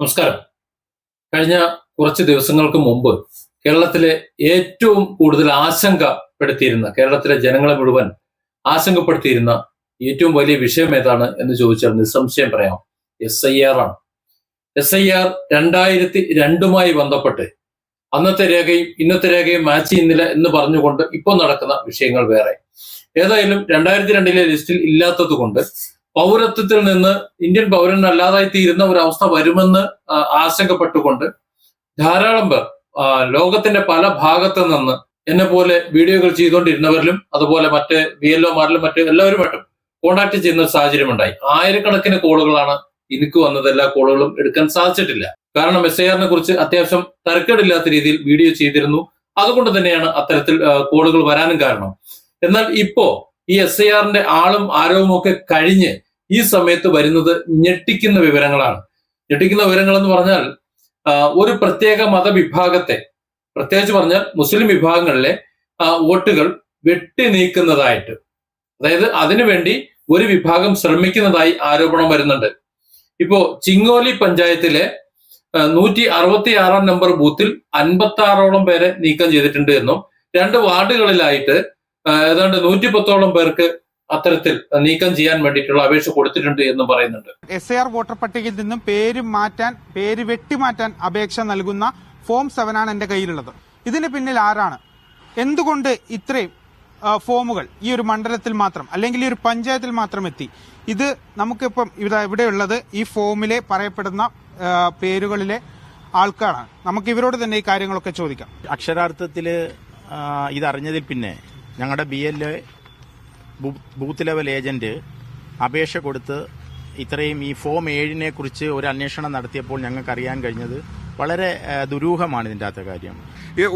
നമസ്കാരം. കഴിഞ്ഞ കുറച്ച് ദിവസങ്ങൾക്ക് മുമ്പ് കേരളത്തിലെ ഏറ്റവും കൂടുതൽ ആശങ്കപ്പെടുത്തിയിരുന്ന കേരളത്തിലെ ജനങ്ങളെ മുഴുവൻ ആശങ്കപ്പെടുത്തിയിരുന്ന ഏറ്റവും വലിയ വിഷയം ഏതാണ് എന്ന് ചോദിച്ചാൽ നിസ്സംശയം പറയാം. എസ് ഐ ആർ ആണ്. എസ് ഐ ആർ രണ്ടായിരത്തി രണ്ടുമായി ബന്ധപ്പെട്ട് അന്നത്തെ രേഖയും ഇന്നത്തെ രേഖയും മാച്ച് ചെയ്യുന്നില്ല എന്ന് പറഞ്ഞുകൊണ്ട് ഇപ്പോൾ നടക്കുന്ന വിഷയങ്ങൾ വേറെ. ഏതായാലും രണ്ടായിരത്തി രണ്ടിലെ ലിസ്റ്റിൽ ഇല്ലാത്തത് കൊണ്ട് പൗരത്വത്തിൽ നിന്ന് ഇന്ത്യൻ പൗരൻ അല്ലാതായി തീരുന്ന ഒരു അവസ്ഥ വരുമെന്ന് ആശങ്കപ്പെട്ടുകൊണ്ട് ധാരാളം പേർ ലോകത്തിന്റെ പല ഭാഗത്ത് നിന്ന് എന്നെ പോലെ വീഡിയോകൾ ചെയ്തുകൊണ്ടിരുന്നവരിലും അതുപോലെ മറ്റ് ബി എൽ ഒമാരിലും മറ്റ് എല്ലാവരുമായിട്ടും കോണ്ടാക്ട് ചെയ്യുന്ന ഒരു സാഹചര്യം ഉണ്ടായി ആയിരക്കണക്കിന് കോളുകളാണ് എനിക്ക് വന്നത്. എല്ലാ കോളുകളും എടുക്കാൻ സാധിച്ചിട്ടില്ല. കാരണം എസ് ഐ ആറിനെ കുറിച്ച് അത്യാവശ്യം തരക്കേടില്ലാത്ത രീതിയിൽ വീഡിയോ ചെയ്തിരുന്നു. അതുകൊണ്ട് തന്നെയാണ് അത്തരത്തിൽ കോളുകൾ വരാനും കാരണം. എന്നാൽ ഇപ്പോ ഈ എസ് ഐ ആറിന്റെ ആളും ആരവും ഒക്കെ കഴിഞ്ഞ് ഈ സമയത്ത് വരുന്നത് ഞെട്ടിക്കുന്ന വിവരങ്ങളാണ്. ഞെട്ടിക്കുന്ന വിവരങ്ങൾ എന്ന് പറഞ്ഞാൽ ഒരു പ്രത്യേക മതവിഭാഗത്തെ പ്രത്യേകിച്ച് പറഞ്ഞാൽ മുസ്ലിം വിഭാഗങ്ങളിലെ വോട്ടുകൾ വെട്ടി നീക്കുന്നതായിട്ട് അതായത് അതിനുവേണ്ടി ഒരു വിഭാഗം ശ്രമിക്കുന്നതായി ആരോപണം വരുന്നുണ്ട്. ഇപ്പോ ചിങ്ങോലി പഞ്ചായത്തിലെ നൂറ്റി അറുപത്തി ആറാം നമ്പർ ബൂത്തിൽ അൻപത്തി ആറോളം പേരെ നീക്കം ചെയ്തിട്ടുണ്ട് എന്നും രണ്ട് വാർഡുകളിലായിട്ട് ഏതാണ്ട് നൂറ്റി പത്തോളം പേർക്ക് അത്തരത്തിൽ നീക്കം ചെയ്യാൻ വേണ്ടിയിട്ടുള്ള അപേക്ഷ കൊടുത്തിട്ടുണ്ട് എന്ന് പറയുന്നുണ്ട്. എസ് ഐ ആർ വോട്ടർ പട്ടികയിൽ നിന്നും പേര് മാറ്റാൻ പേര് വെട്ടിമാറ്റാൻ അപേക്ഷ നൽകുന്ന ഫോം സെവൻ ആണ് എന്റെ കയ്യിലുള്ളത്. ഇതിന് പിന്നിൽ ആരാണ്? എന്തുകൊണ്ട് ഇത്രയും ഫോമുകൾ ഈ ഒരു മണ്ഡലത്തിൽ മാത്രം അല്ലെങ്കിൽ ഈ ഒരു പഞ്ചായത്തിൽ മാത്രം എത്തി? ഇത് നമുക്കിപ്പം ഇവിടെ ഇവിടെയുള്ളത് ഈ ഫോമിലെ പറയപ്പെടുന്ന പേരുകളിലെ ആൾക്കാരാണ്. നമുക്ക് ഇവരോട് തന്നെ ഈ കാര്യങ്ങളൊക്കെ ചോദിക്കാം. അക്ഷരാർത്ഥത്തിൽ ഇതറിഞ്ഞതിൽ പിന്നെ ഞങ്ങളുടെ B L A booth level agent അപേക്ഷ കൊടുത്ത് ഇത്രയും ഈ ഫോം ഏഴിനെ കുറിച്ച് ഒരു അന്വേഷണം നടത്തിയപ്പോൾ ഞങ്ങൾക്ക് അറിയാൻ കഴിഞ്ഞത് വളരെ ദുരൂഹമാണ് ഇതിന്റെ അകത്തെ കാര്യം.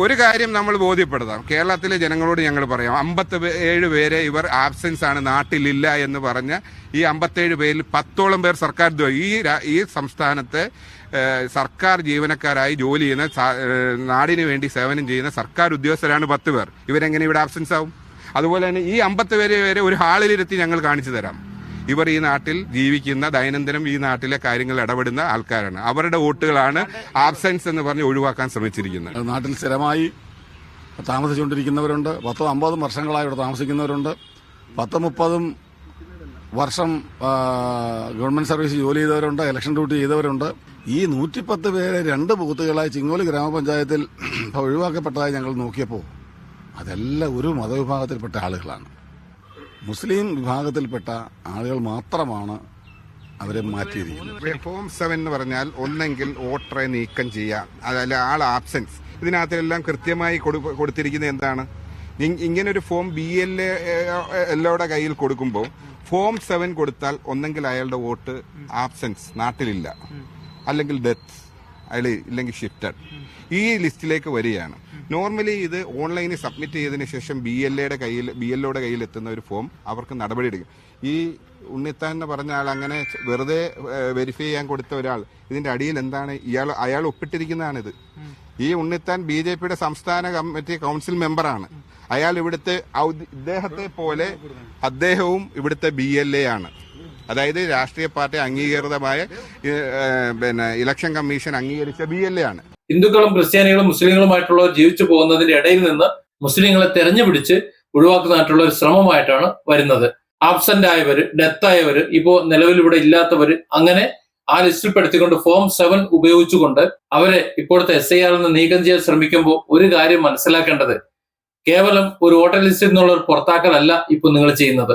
ഒരു കാര്യം നമ്മൾ ബോധ്യപ്പെടുത്താം. കേരളത്തിലെ ജനങ്ങളോട് ഞങ്ങൾ പറയാം. അമ്പത്തി ഏഴ് പേരെ ഇവർ ആബ്സെൻസ് ആണ് നാട്ടിലില്ല എന്ന് പറഞ്ഞ ഈ അമ്പത്തേഴ് പേരിൽ പത്തോളം പേർ സർക്കാർ ഈ ഈ സംസ്ഥാനത്തെ സർക്കാർ ജീവനക്കാരായി ജോലി ചെയ്യുന്ന നാടിന് വേണ്ടി സേവനം ചെയ്യുന്ന സർക്കാർ ഉദ്യോഗസ്ഥരാണ് പത്ത് പേർ. ഇവരെങ്ങനെ ഇവിടെ ആബ്സെൻസ് ആവും? അതുപോലെ തന്നെ ഈ അമ്പത്തി വരെ വരെ ഒരു ഹാളിലിരുത്തി ഞങ്ങൾ കാണിച്ചു തരാം. ഇവർ ഈ നാട്ടിൽ ജീവിക്കുന്ന ദൈനംദിനം ഈ നാട്ടിലെ കാര്യങ്ങൾ ഇടപെടുന്ന ആൾക്കാരാണ്. അവരുടെ വോട്ടുകളാണ് ആബ്സെൻസ് എന്ന് പറഞ്ഞ് ഒഴിവാക്കാൻ ശ്രമിച്ചിരിക്കുന്നത്. നാട്ടിൽ സ്ഥിരമായി താമസിച്ചുകൊണ്ടിരിക്കുന്നവരുണ്ട്. പത്തും അമ്പതും വർഷങ്ങളായി ഇവിടെ താമസിക്കുന്നവരുണ്ട്. പത്ത് മുപ്പതും വർഷം ഗവൺമെന്റ് സർവീസ് ജോലി ചെയ്തവരുണ്ട് ഇലക്ഷൻ ഡ്യൂട്ടി ചെയ്തവരുണ്ട്. ഈ നൂറ്റിപ്പത്ത് പേരെ രണ്ട് ബൂത്തുകളായി ചിങ്ങോലി ഗ്രാമപഞ്ചായത്തിൽ ഒഴിവാക്കപ്പെട്ടതായി ഞങ്ങൾ നോക്കിയപ്പോൾ അതെല്ലാം ഒരു മതവിഭാഗത്തിൽപ്പെട്ട ആളുകളാണ്. മുസ്ലിം വിഭാഗത്തിൽപ്പെട്ട ആളുകൾ മാത്രമാണ് അവരെ മാറ്റിയിരിക്കുന്നത്. ഫോം സെവൻ എന്ന് പറഞ്ഞാൽ ഒന്നെങ്കിൽ വോട്ടറെ നീക്കം ചെയ്യാം അതല്ല ആൾ ആബ്സെൻസ് ഇതിനകത്തെല്ലാം കൃത്യമായി കൊടു- കൊടുത്തിരിക്കുന്നത് എന്താണ്? ഇങ്ങനെ ഒരു ഫോം ബി എൽ എല്ലോടെ കയ്യിൽ കൊടുക്കുമ്പോൾ ഫോം സെവൻ കൊടുത്താൽ ഒന്നെങ്കിൽ അയാളുടെ വോട്ട് ആബ്സെൻസ് നാട്ടിലില്ല. അല്ലെങ്കിൽ ഡെത്ത് അയാൾ ഇല്ലെങ്കിൽ ഷിഫ്റ്റഡ് ഈ ലിസ്റ്റിലേക്ക് വരികയാണ്. നോർമലി ഇത് ഓൺലൈനിൽ സബ്മിറ്റ് ചെയ്തതിന് ശേഷം ബി എൽ എയുടെ കയ്യിൽ ബി എൽ ഒയുടെ കയ്യിൽ എത്തുന്ന ഒരു ഫോം അവർക്ക് നടപടി എടുക്കും. ഈ ഉണ്ണിത്താൻ എന്ന് പറഞ്ഞ ആൾ അങ്ങനെ വെറുതെ വെരിഫൈ ചെയ്യാൻ കൊടുത്ത ഒരാൾ ഇതിന്റെ അടിയിൽ എന്താണ്? ഇയാൾ അയാൾ ഒപ്പിട്ടിരിക്കുന്നതാണിത്. ഈ ഉണ്ണിത്താൻ ബി ജെ പിയുടെ സംസ്ഥാന കമ്മിറ്റി കൗൺസിൽ മെമ്പറാണ് അയാൾ ഇവിടുത്തെ ഇദ്ദേഹത്തെ പോലെ അദ്ദേഹവും ഇവിടുത്തെ ബി എൽ എ ആണ്. അതായത് രാഷ്ട്രീയ പാർട്ടി അംഗീകൃതമായ പിന്നെ ഇലക്ഷൻ കമ്മീഷൻ അംഗീകരിച്ച ബി എൽ എ ആണ്. ഹിന്ദുക്കളും ക്രിസ്ത്യാനികളും മുസ്ലിങ്ങളുമായിട്ടുള്ളവർ ജീവിച്ചു പോകുന്നതിന്റെ ഇടയിൽ നിന്ന് മുസ്ലിങ്ങളെ തെരഞ്ഞുപിടിച്ച് ഒഴിവാക്കുന്നതായിട്ടുള്ള ഒരു ശ്രമമായിട്ടാണ് വരുന്നത്. ആബ്സെന്റ് ആയവര് ഡെത്ത് ആയവര് ഇപ്പോ നിലവിൽ ഇവിടെ ഇല്ലാത്തവര് അങ്ങനെ ആ ലിസ്റ്റിൽ പെടുത്തിക്കൊണ്ട് ഫോം സെവൻ ഉപയോഗിച്ചുകൊണ്ട് അവരെ ഇപ്പോഴത്തെ എസ് ഐ ആറിൽ നിന്ന് നീക്കം ചെയ്യാൻ ശ്രമിക്കുമ്പോൾ ഒരു കാര്യം മനസ്സിലാക്കേണ്ടത് കേവലം ഒരു വോട്ടർ ലിസ്റ്റിൽ നിന്നുള്ള ഒരു പുറത്താക്കലല്ല ഇപ്പൊ നിങ്ങൾ ചെയ്യുന്നത്.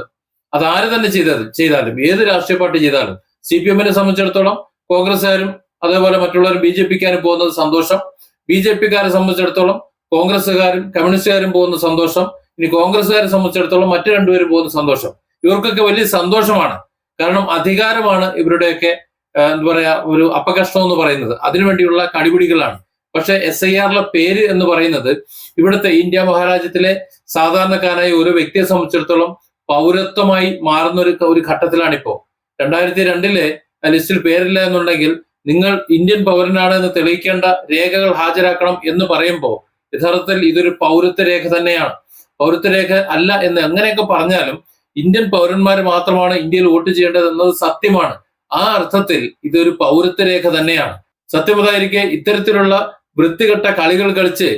അത് ആര് തന്നെ ചെയ്താലും ചെയ്താലും ഏത് രാഷ്ട്രീയ പാർട്ടി ചെയ്താലും സി പി എമ്മിനെ സംബന്ധിച്ചിടത്തോളം കോൺഗ്രസ്സുകാരും അതേപോലെ മറ്റുള്ളവരും ബി ജെ പിക്കാരും പോകുന്നത് സന്തോഷം. ബി ജെ പിക്കാരെ സംബന്ധിച്ചിടത്തോളം കോൺഗ്രസ്സുകാരും കമ്മ്യൂണിസ്റ്റുകാരും പോകുന്ന സന്തോഷം. ഇനി കോൺഗ്രസ്സുകാരെ സംബന്ധിച്ചിടത്തോളം മറ്റു രണ്ടുപേരും പോകുന്ന സന്തോഷം. ഇവർക്കൊക്കെ വലിയ സന്തോഷമാണ്. കാരണം അധികാരമാണ് ഇവരുടെയൊക്കെ എന്താ പറയാ ഒരു അപകഷ്ടം എന്ന് പറയുന്നത്. അതിനുവേണ്ടിയുള്ള കടിപിടികളാണ്. പക്ഷെ എസ് ഐ ആറിലെ പേര് എന്ന് പറയുന്നത് ഇവിടുത്തെ ഇന്ത്യ മഹാരാജ്യത്തിലെ സാധാരണക്കാരായ ഒരു വ്യക്തിയെ സംബന്ധിച്ചിടത്തോളം പൗരത്വമായി മാറുന്ന ഒരു ഒരു ഘട്ടത്തിലാണ് ഇപ്പോൾ രണ്ടായിരത്തി രണ്ടിലെ ലിസ്റ്റിൽ പേരില്ല എന്നുണ്ടെങ്കിൽ നിങ്ങൾ ഇന്ത്യൻ പൗരനാണ് എന്ന് തെളിയിക്കേണ്ട രേഖകൾ ഹാജരാക്കണം എന്ന് പറയുമ്പോൾ യഥാർത്ഥത്തിൽ ഇതൊരു പൗരത്വ രേഖ തന്നെയാണ്. പൗരത്വ രേഖ അല്ല എന്ന് എങ്ങനെയൊക്കെ പറഞ്ഞാലും ഇന്ത്യൻ പൗരന്മാർ മാത്രമാണ് ഇന്ത്യയിൽ വോട്ട് ചെയ്യേണ്ടത് എന്നത് സത്യമാണ്. ആ അർത്ഥത്തിൽ ഇതൊരു പൗരത്വ രേഖ തന്നെയാണ്. സത്യമതായിരിക്കെ ഇത്തരത്തിലുള്ള വൃത്തികെട്ട കളികൾ കളിച്ച്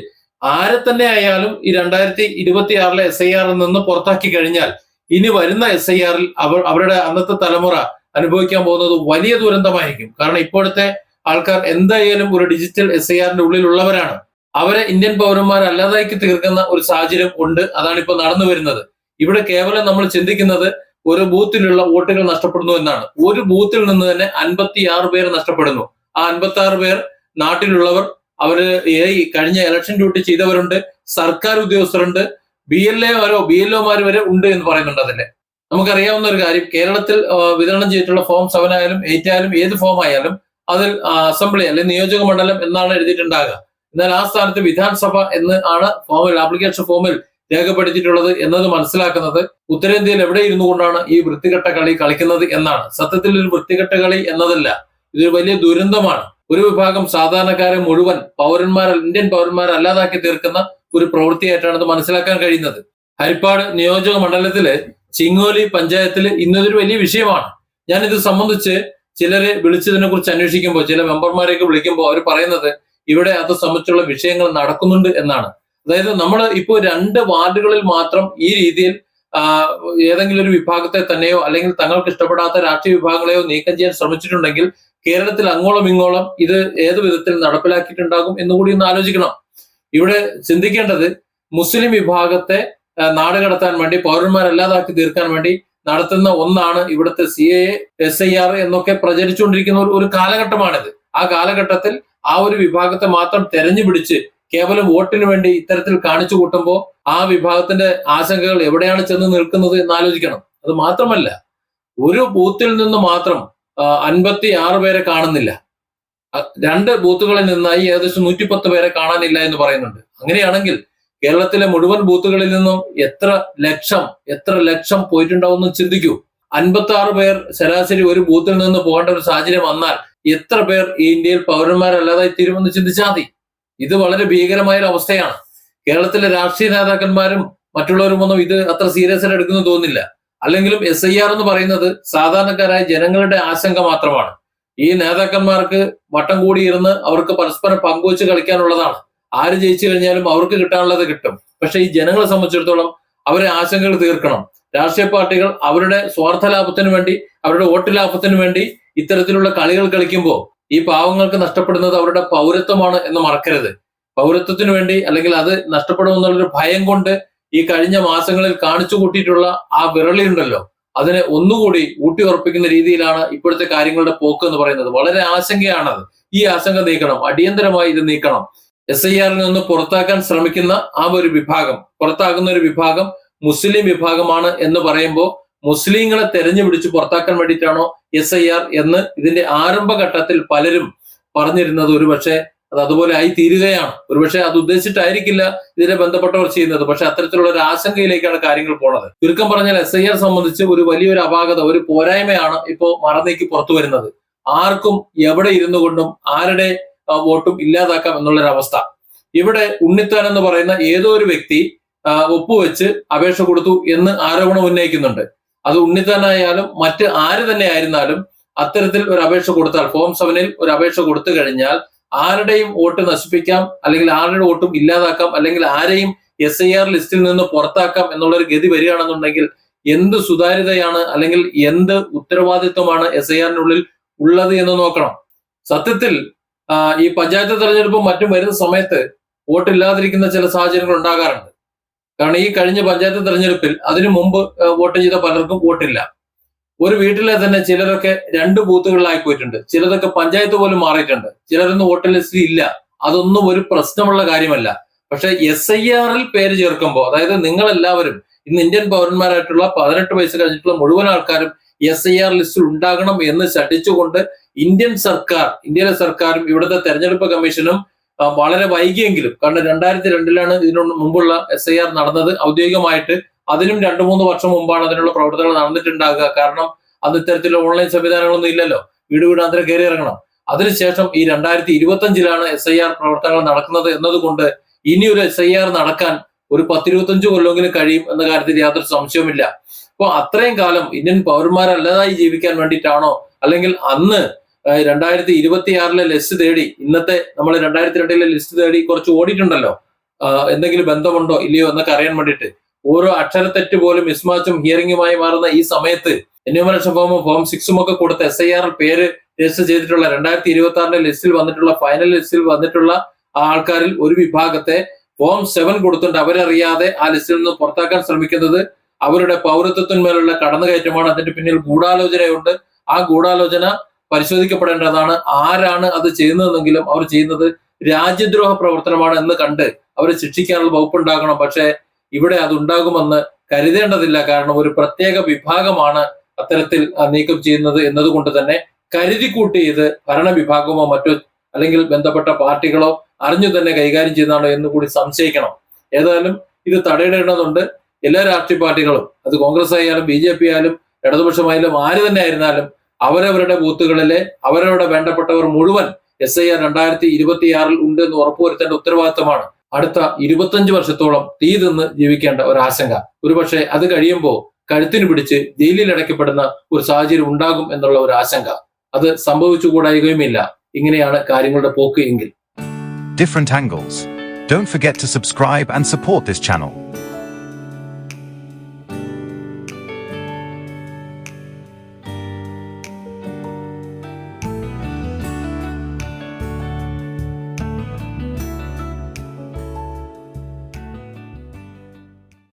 ആരെ തന്നെ ആയാലും ഈ രണ്ടായിരത്തി ഇരുപത്തി ആറിലെ എസ് ഐ ആറിൽ നിന്ന് പുറത്താക്കി കഴിഞ്ഞാൽ ഇനി വരുന്ന എസ് ഐ ആറിൽ അവർ അവരുടെ അന്നത്തെ തലമുറ അനുഭവിക്കാൻ പോകുന്നത് വലിയ ദുരന്തമായിരിക്കും. കാരണം ഇപ്പോഴത്തെ ആൾക്കാർ എന്തായാലും ഒരു ഡിജിറ്റൽ എസ് ഐ ആറിന്റെ ഉള്ളിലുള്ളവരാണ്. അവരെ ഇന്ത്യൻ പൗരന്മാർ അല്ലാതാക്കി തീർക്കുന്ന ഒരു സാഹചര്യം ഉണ്ട്. അതാണ് ഇപ്പോൾ നടന്നു വരുന്നത്. ഇവിടെ കേവലം നമ്മൾ ചിന്തിക്കുന്നത് ഒരു ബൂത്തിലുള്ള വോട്ടുകൾ നഷ്ടപ്പെടുന്നു എന്നാണ്. ഒരു ബൂത്തിൽ നിന്ന് തന്നെ അൻപത്തി ആറ് പേർ നഷ്ടപ്പെടുന്നു. ആ അൻപത്തി ആറ് പേർ നാട്ടിലുള്ളവർ അവർ കഴിഞ്ഞ ഇലക്ഷൻ ഡ്യൂട്ടി ചെയ്തവരുണ്ട്. സർക്കാർ ഉദ്യോഗസ്ഥരുണ്ട്. ബി എൽ എ വരോ ബി എൽ ഒമാർ വരെ ഉണ്ട് എന്ന് പറയുന്നുണ്ട് അതിന്റെ നമുക്കറിയാവുന്ന ഒരു കാര്യം കേരളത്തിൽ വിതരണം ചെയ്തിട്ടുള്ള ഫോം സെവൻ ആയാലും എയ്റ്റ് ആയാലും ഏത് ഫോം ആയാലും അതിൽ അസംബ്ലി അല്ലെങ്കിൽ നിയോജക മണ്ഡലം എന്നാണ് എഴുതിയിട്ടുണ്ടാകുക എന്നാൽ ആ സ്ഥാനത്ത് വിധാൻസഭ എന്ന് ആണ് ഫോമിൽ ആപ്ലിക്കേഷൻ ഫോമിൽ രേഖപ്പെടുത്തിയിട്ടുള്ളത് എന്നത് മനസ്സിലാക്കുന്നത് ഉത്തരേന്ത്യയിൽ എവിടെ ഇരുന്നു കൊണ്ടാണ് ഈ വൃത്തികെട്ട കളി കളിക്കുന്നത് എന്നാണ്. സത്യത്തിൽ ഒരു വൃത്തികെട്ട കളി എന്നതല്ല ഇതൊരു വലിയ ദുരന്തമാണ്. ഒരു വിഭാഗം സാധാരണക്കാരെ മുഴുവൻ പൗരന്മാർ ഇന്ത്യൻ പൗരന്മാരെ അല്ലാതാക്കി തീർക്കുന്ന ഒരു പ്രവൃത്തിയായിട്ടാണ് അത് മനസ്സിലാക്കാൻ കഴിയുന്നത്. ഹരിപ്പാട് നിയോജക മണ്ഡലത്തിലെ ചിങ്ങോലി പഞ്ചായത്തിൽ ഇന്നതൊരു വലിയ വിഷയമാണ്. ഞാൻ ഇത് സംബന്ധിച്ച് ചിലരെ വിളിച്ചതിനെ കുറിച്ച് അന്വേഷിക്കുമ്പോൾ ചില മെമ്പർമാരെയൊക്കെ വിളിക്കുമ്പോൾ അവർ പറയുന്നത് ഇവിടെ അത് സംബന്ധിച്ചുള്ള വിഷയങ്ങൾ നടക്കുന്നുണ്ട് എന്നാണ്. അതായത് നമ്മൾ ഇപ്പോൾ രണ്ട് വാർഡുകളിൽ മാത്രം ഈ രീതിയിൽ ഏതെങ്കിലും ഒരു വിഭാഗത്തെ തന്നെയോ അല്ലെങ്കിൽ തങ്ങൾക്ക് ഇഷ്ടപ്പെടാത്ത രാഷ്ട്രീയ വിഭാഗങ്ങളെയോ നീക്കം ചെയ്യാൻ ശ്രമിച്ചിട്ടുണ്ടെങ്കിൽ കേരളത്തിൽ അങ്ങോളം ഇങ്ങോളം ഇത് ഏത് വിധത്തിൽ നടപ്പിലാക്കിയിട്ടുണ്ടാകും എന്നുകൂടി ഒന്ന് ആലോചിക്കണം. ഇവിടെ ചിന്തിക്കേണ്ടത് മുസ്ലിം വിഭാഗത്തെ നാട് കടത്താൻ വേണ്ടി പൗരന്മാരല്ലാതാക്കി തീർക്കാൻ വേണ്ടി നടത്തുന്ന ഒന്നാണ് ഇവിടുത്തെ C A S I R എന്നൊക്കെ പ്രചരിച്ചുകൊണ്ടിരിക്കുന്ന ഒരു- കാലഘട്ടമാണിത്. ആ കാലഘട്ടത്തിൽ ആ ഒരു വിഭാഗത്തെ മാത്രം തെരഞ്ഞു പിടിച്ച് കേവലം വോട്ടിന് വേണ്ടി ഇത്തരത്തിൽ കാണിച്ചു കൂട്ടുമ്പോൾ ആ വിഭാഗത്തിന്റെ ആശങ്കകൾ എവിടെയാണ് ചെന്ന് നിൽക്കുന്നത് എന്ന് ആലോചിക്കണം. അത് മാത്രമല്ല ഒരു ബൂത്തിൽ നിന്ന് മാത്രം അൻപത്തി ആറ് പേരെ കാണുന്നില്ല. രണ്ട് ബൂത്തുകളിൽ നിന്നായി ഏകദേശം നൂറ്റിപ്പത്ത് പേരെ കാണാനില്ല എന്ന് പറയുന്നുണ്ട്. അങ്ങനെയാണെങ്കിൽ കേരളത്തിലെ മുഴുവൻ ബൂത്തുകളിൽ നിന്നും എത്ര ലക്ഷം എത്ര ലക്ഷം പോയിട്ടുണ്ടാവും ചിന്തിക്കൂ. അൻപത്തി ആറ് പേർ ശരാശരി ഒരു ബൂത്തിൽ നിന്ന് പോകേണ്ട ഒരു സാഹചര്യം വന്നാൽ എത്ര പേർ ഈ ഇന്ത്യയിൽ പൗരന്മാരല്ലാതായി തീരുമെന്ന് ചിന്തിച്ചാൽ മതി. ഇത് വളരെ ഭീകരമായ ഒരു അവസ്ഥയാണ്. കേരളത്തിലെ രാഷ്ട്രീയ നേതാക്കന്മാരും മറ്റുള്ളവരും ഒന്നും ഇത് അത്ര സീരിയസ് ആയിട്ട് എടുക്കുന്നു തോന്നുന്നില്ല. അല്ലെങ്കിലും എസ് ഐ ആർ എന്ന് പറയുന്നത് സാധാരണക്കാരായ ജനങ്ങളുടെ ആശങ്ക മാത്രമാണ്. ഈ നേതാക്കന്മാർക്ക് വട്ടം കൂടിയിരുന്ന് അവർക്ക് പരസ്പരം പങ്കുവച്ച് കളിക്കാനുള്ളതാണ്. ആര് ജയിച്ചു കഴിഞ്ഞാലും അവർക്ക് കിട്ടാനുള്ളത് കിട്ടും. പക്ഷെ ഈ ജനങ്ങളെ സംബന്ധിച്ചിടത്തോളം അവരെ ആശങ്കകൾ തീർക്കണം. രാഷ്ട്രീയ പാർട്ടികൾ അവരുടെ സ്വാർത്ഥ ലാഭത്തിന് വേണ്ടി അവരുടെ വോട്ട് ലാഭത്തിന് വേണ്ടി ഇത്തരത്തിലുള്ള കളികൾ കളിക്കുമ്പോൾ ഈ പാവങ്ങൾക്ക് നഷ്ടപ്പെടുന്നത് അവരുടെ പൗരത്വമാണ് എന്ന് മറക്കരുത്. പൗരത്വത്തിന് വേണ്ടി അല്ലെങ്കിൽ അത് നഷ്ടപ്പെടുമെന്നുള്ളൊരു ഭയം കൊണ്ട് ഈ കഴിഞ്ഞ മാസങ്ങളിൽ കാണിച്ചു കൂട്ടിയിട്ടുള്ള ആ വിരളി ഉണ്ടല്ലോ അതിനെ ഒന്നുകൂടി ഊട്ടിയുറപ്പിക്കുന്ന രീതിയിലാണ് ഇപ്പോഴത്തെ കാര്യങ്ങളുടെ പോക്ക് എന്ന് പറയുന്നത്. വളരെ ആശങ്കയാണത്. ഈ ആശങ്ക നീക്കണം. അടിയന്തരമായി ഇത് നീക്കണം. എസ് ഐ ആറിൽ നിന്ന് പുറത്താക്കാൻ ശ്രമിക്കുന്ന ആ ഒരു വിഭാഗം പുറത്താക്കുന്ന ഒരു വിഭാഗം മുസ്ലിം വിഭാഗമാണ് എന്ന് പറയുമ്പോൾ മുസ്ലിങ്ങളെ തെരഞ്ഞു പിടിച്ച് പുറത്താക്കാൻ വേണ്ടിയിട്ടാണോ എസ് ഐ ആർ എന്ന് ഇതിന്റെ ആരംഭഘട്ടത്തിൽ പലരും പറഞ്ഞിരുന്നത്. ഒരുപക്ഷെ അത് അതുപോലെ ആയി തീരുകയാണ്. ഒരുപക്ഷെ അത് ഉദ്ദേശിച്ചിട്ടായിരിക്കില്ല ഇതിനെ ബന്ധപ്പെട്ടവർ ചെയ്യുന്നത്. പക്ഷെ അത്തരത്തിലുള്ള ഒരു ആശങ്കയിലേക്കാണ് കാര്യങ്ങൾ പോണത്. ചുരുക്കം പറഞ്ഞാൽ എസ് ഐ ആർ സംബന്ധിച്ച് ഒരു വലിയൊരു അപാകത ഒരു പോരായ്മയാണ് ഇപ്പോൾ മറന്നേക്ക് പുറത്തു വരുന്നത്. ആർക്കും എവിടെ ഇരുന്നു കൊണ്ടും ആരുടെ വോട്ടും ഇല്ലാതാക്കാം എന്നുള്ളൊരവസ്ഥ ഇവിടെ ഉണ്ണിത്താൻ എന്ന് പറയുന്ന ഏതോ ഒരു വ്യക്തി ഒപ്പുവെച്ച് അപേക്ഷ കൊടുത്തു എന്ന് ആരോപണം ഉന്നയിക്കുന്നുണ്ട്. അത് ഉണ്ണിത്താനായാലും മറ്റ് ആര് തന്നെ ആയിരുന്നാലും അത്തരത്തിൽ ഒരു അപേക്ഷ കൊടുത്താൽ ഫോം സെവനിൽ ഒരു അപേക്ഷ കൊടുത്തു കഴിഞ്ഞാൽ ആരുടെയും വോട്ട് നശിപ്പിക്കാം അല്ലെങ്കിൽ ആരുടെ വോട്ടും ഇല്ലാതാക്കാം അല്ലെങ്കിൽ ആരെയും എസ് ഐ ആർ ലിസ്റ്റിൽ നിന്ന് പുറത്താക്കാം എന്നുള്ള ഒരു ഗതി വരികയാണെന്നുണ്ടെങ്കിൽ എന്ത് സുതാര്യതയാണ് അല്ലെങ്കിൽ എന്ത് ഉത്തരവാദിത്വമാണ് എസ് ഐ ആറിനുള്ളിൽ ഉള്ളത് എന്ന് നോക്കണം. സത്യത്തിൽ ഈ പഞ്ചായത്ത് തെരഞ്ഞെടുപ്പും മറ്റും വരുന്ന സമയത്ത് വോട്ടില്ലാതിരിക്കുന്ന ചില സാഹചര്യങ്ങൾ ഉണ്ടാകാറുണ്ട്. കാരണം ഈ കഴിഞ്ഞ പഞ്ചായത്ത് തെരഞ്ഞെടുപ്പിൽ അതിനു മുമ്പ് വോട്ട് ചെയ്ത പലർക്കും വോട്ടില്ല. ഒരു വീട്ടിലെ തന്നെ ചിലരൊക്കെ രണ്ട് ബൂത്തുകളിലായി പോയിട്ടുണ്ട്. ചിലതൊക്കെ പഞ്ചായത്ത് പോലും മാറിയിട്ടുണ്ട്. ചിലരൊന്നും വോട്ടർ ലിസ്റ്റിൽ ഇല്ല. അതൊന്നും ഒരു പ്രശ്നമുള്ള കാര്യമല്ല. പക്ഷെ എസ് ഐ ആറിൽ പേര് ചേർക്കുമ്പോൾ അതായത് നിങ്ങൾ എല്ലാവരും ഇന്ന് ഇന്ത്യൻ പൗരന്മാരായിട്ടുള്ള പതിനെട്ട് വയസ്സ് കഴിഞ്ഞിട്ടുള്ള മുഴുവൻ ആൾക്കാരും എസ് ഐ ആർ ലിസ്റ്റിൽ ഉണ്ടാകണം എന്ന് ശഠിച്ചുകൊണ്ട് ഇന്ത്യൻ സർക്കാർ ഇന്ത്യയിലെ സർക്കാരും ഇവിടുത്തെ തെരഞ്ഞെടുപ്പ് കമ്മീഷനും വളരെ വൈകിയെങ്കിലും കാരണം രണ്ടായിരത്തി രണ്ടിലാണ് ഇതിനു മുമ്പുള്ള എസ് ഐ ആർ നടന്നത് ഔദ്യോഗികമായിട്ട് അതിനും രണ്ടു മൂന്ന് വർഷം മുമ്പാണ് അതിനുള്ള പ്രവർത്തനങ്ങൾ നടന്നിട്ടുണ്ടാകുക. കാരണം അന്ന് ഇത്തരത്തിലുള്ള ഓൺലൈൻ സംവിധാനങ്ങളൊന്നും ഇല്ലല്ലോ. വീട് വീടാന്തരം കയറി ഇറങ്ങണം. അതിനുശേഷം ഈ രണ്ടായിരത്തി ഇരുപത്തി അഞ്ചിലാണ് എസ് ഐ ആർ പ്രവർത്തനങ്ങൾ നടക്കുന്നത് എന്നതുകൊണ്ട് ഇനി ഒരു എസ് ഐ ആർ നടക്കാൻ ഒരു പത്തിരുപത്തഞ്ച് കൊല്ലമെങ്കിലും കഴിയും എന്ന കാര്യത്തിൽ യാതൊരു സംശയവുമില്ല. അപ്പോൾ അത്രയും കാലം ഇന്ത്യൻ പൗരന്മാരല്ലാതായി ജീവിക്കാൻ വേണ്ടിയിട്ടാണോ? അല്ലെങ്കിൽ അന്ന് രണ്ടായിരത്തി ഇരുപത്തിയാറിലെ ലിസ്റ്റ് തേടി ഇന്നത്തെ നമ്മൾ രണ്ടായിരത്തി രണ്ടിലെ ലിസ്റ്റ് തേടി കുറച്ച് ഓടിയിട്ടുണ്ടല്ലോ. എന്തെങ്കിലും ബന്ധമുണ്ടോ ഇല്ലയോ എന്നൊക്കെ അറിയാൻ വേണ്ടിയിട്ട്. ഓരോ അക്ഷരത്തെറ്റ് പോലും മിസ്മാച്ചും ഹിയറിംഗുമായി മാറുന്ന ഈ സമയത്ത് എന്യൂമറേഷൻ ഫോമും ഫോം സിക്സും ഒക്കെ കൊടുത്ത് എസ് ഐ ആറിൽ പേര് രജിസ്റ്റർ ചെയ്തിട്ടുള്ള രണ്ടായിരത്തി ഇരുപത്തി ആറിന്റെ ലിസ്റ്റിൽ വന്നിട്ടുള്ള ഫൈനൽ ലിസ്റ്റിൽ വന്നിട്ടുള്ള ആൾക്കാരിൽ ഒരു വിഭാഗത്തെ ഫോം സെവൻ കൊടുത്തുകൊണ്ട് അവരറിയാതെ ആ ലിസ്റ്റിൽ നിന്ന് പുറത്താക്കാൻ ശ്രമിക്കുന്നത് അവരുടെ പൗരത്വത്തിന്മേലുള്ള കടന്നുകയറ്റമാണ്. അതിന്റെ പിന്നിൽ ഗൂഢാലോചനയുണ്ട്. ആ ഗൂഢാലോചന പരിശോധിക്കപ്പെടേണ്ടതാണ്. ആരാണ് അത് ചെയ്യുന്നതെന്നെങ്കിലും അവർ ചെയ്യുന്നത് രാജ്യദ്രോഹ പ്രവർത്തനമാണ് എന്ന് കണ്ട് അവരെ ശിക്ഷിക്കാനുള്ള വകുപ്പുണ്ടാകണം. പക്ഷേ ഇവിടെ അതുണ്ടാകുമെന്ന് കരുതേണ്ടതില്ല. കാരണം ഒരു പ്രത്യേക വിഭാഗമാണ് അത്തരത്തിൽ നീക്കം ചെയ്യുന്നത് എന്നതുകൊണ്ട് തന്നെ കരുതിക്കൂട്ടി ഇത് ഭരണവിഭാഗമോ മറ്റോ അല്ലെങ്കിൽ ബന്ധപ്പെട്ട പാർട്ടികളോ അറിഞ്ഞു തന്നെ കൈകാര്യം ചെയ്യുന്നതാണോ എന്ന് കൂടി സംശയിക്കണം. ഏതായാലും ഇത് തടയിടേണ്ടതുണ്ട്. എല്ലാ രാഷ്ട്രീയ പാർട്ടികളും അത് കോൺഗ്രസ് ആയാലും ബി ജെ പി ആയാലും ഇടതുപക്ഷമായാലും ആര് തന്നെ ആയിരുന്നാലും അവരവരുടെ ബൂത്തുകളിലെ അവരവരുടെ വേണ്ടപ്പെട്ടവർ മുഴുവൻ എസ് ഐ ആർ രണ്ടായിരത്തി ഇരുപത്തിയാറിൽ ഉണ്ട് എന്ന് ഉറപ്പുവരുത്തേണ്ട ഉത്തരവാദിത്തമാണ്. അടുത്ത ഇരുപത്തഞ്ച് വർഷത്തോളം തീ തിന്ന് ജീവിക്കേണ്ട ഒരു ആശങ്ക ഒരുപക്ഷെ അത് കഴിയുമ്പോൾ കഴുത്തിന് പിടിച്ച് ജയിലിൽ അടയ്ക്കപ്പെടുന്ന ഒരു സാഹചര്യം ഉണ്ടാകും എന്നുള്ള ഒരു ആശങ്ക അത് സംഭവിച്ചുകൂടായുകയുമില്ല ഇങ്ങനെയാണ് കാര്യങ്ങളുടെ പോക്ക് എങ്കിൽ different angles. Don't forget to subscribe and support this channel.